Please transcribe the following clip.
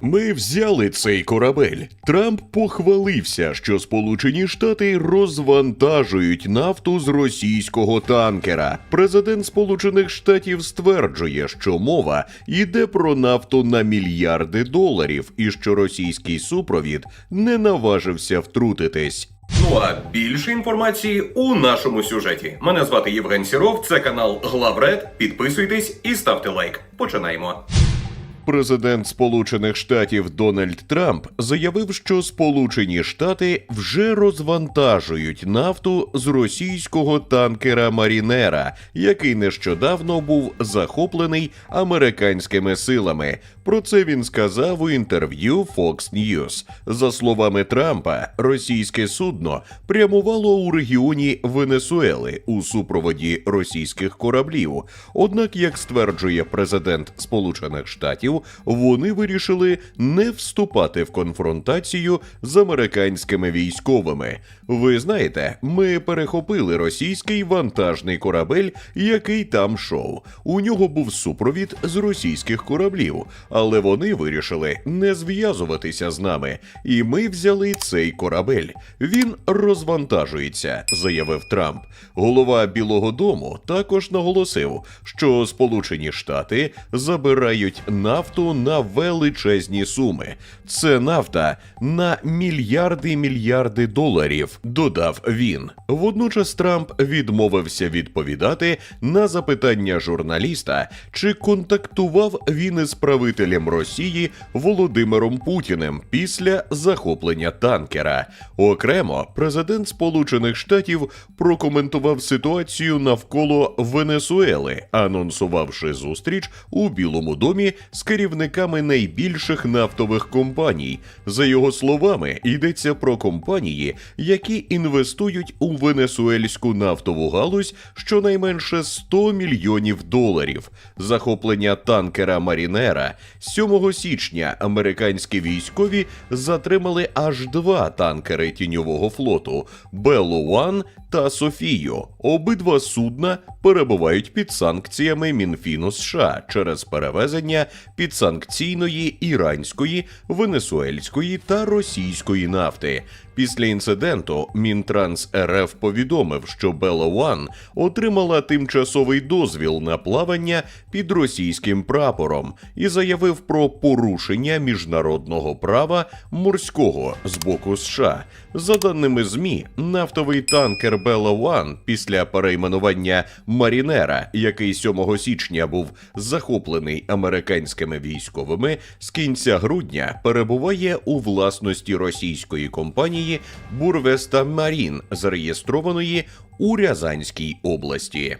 Ми взяли цей корабель. Трамп похвалився, що Сполучені Штати розвантажують нафту з російського танкера. Президент Сполучених Штатів стверджує, що мова йде про нафту на мільярди доларів, і що російський супровід не наважився втрутитись. Ну а більше інформації у нашому сюжеті. Мене звати Євген Сіров, це канал Главред. Підписуйтесь і ставте лайк. Починаємо. Президент Сполучених Штатів Дональд Трамп заявив, що Сполучені Штати вже розвантажують нафту з російського танкера Марінера, який нещодавно був захоплений американськими силами. Про це він сказав у інтерв'ю Fox News. За словами Трампа, російське судно прямувало у регіоні Венесуели у супроводі російських кораблів. Однак, як стверджує президент Сполучених Штатів, вони вирішили не вступати в конфронтацію з американськими військовими. Ви знаєте, ми перехопили російський вантажний корабель, який там шов. У нього був супровід з російських кораблів, але вони вирішили не зв'язуватися з нами, і ми взяли цей корабель. Він розвантажується, заявив Трамп. Голова Білого Дому також наголосив, що Сполучені Штати забирають нафту на величезні суми. Це нафта на мільярди мільярди доларів, додав він. Водночас Трамп відмовився відповідати на запитання журналіста, чи контактував він із правителем Росії Володимиром Путіним після захоплення танкера. Окремо, президент Сполучених Штатів прокоментував ситуацію навколо Венесуели, анонсувавши зустріч у Білому домі з керівниками найбільших нафтових компаній. За його словами, йдеться про компанії, які інвестують у венесуельську нафтову галузь щонайменше 100 мільйонів доларів. Захоплення танкера Марінера 7 січня американські військові затримали аж два танкери тіньового флоту. Беллу Ван та Софію. Обидва судна перебувають під санкціями Мінфіну США через перевезення підсанкційної іранської, венесуельської та російської нафти. Після інциденту Мінтранс РФ повідомив, що Белла Ван отримала тимчасовий дозвіл на плавання під російським прапором і заявив про порушення міжнародного права морського з боку США. За даними ЗМІ, нафтовий танкер Белла Ван після перейменування Марінера, який 7 січня був захоплений американськими військовими, з кінця грудня перебуває у власності російської компанії Бурвеста Марін, зареєстрованої у Рязанській області.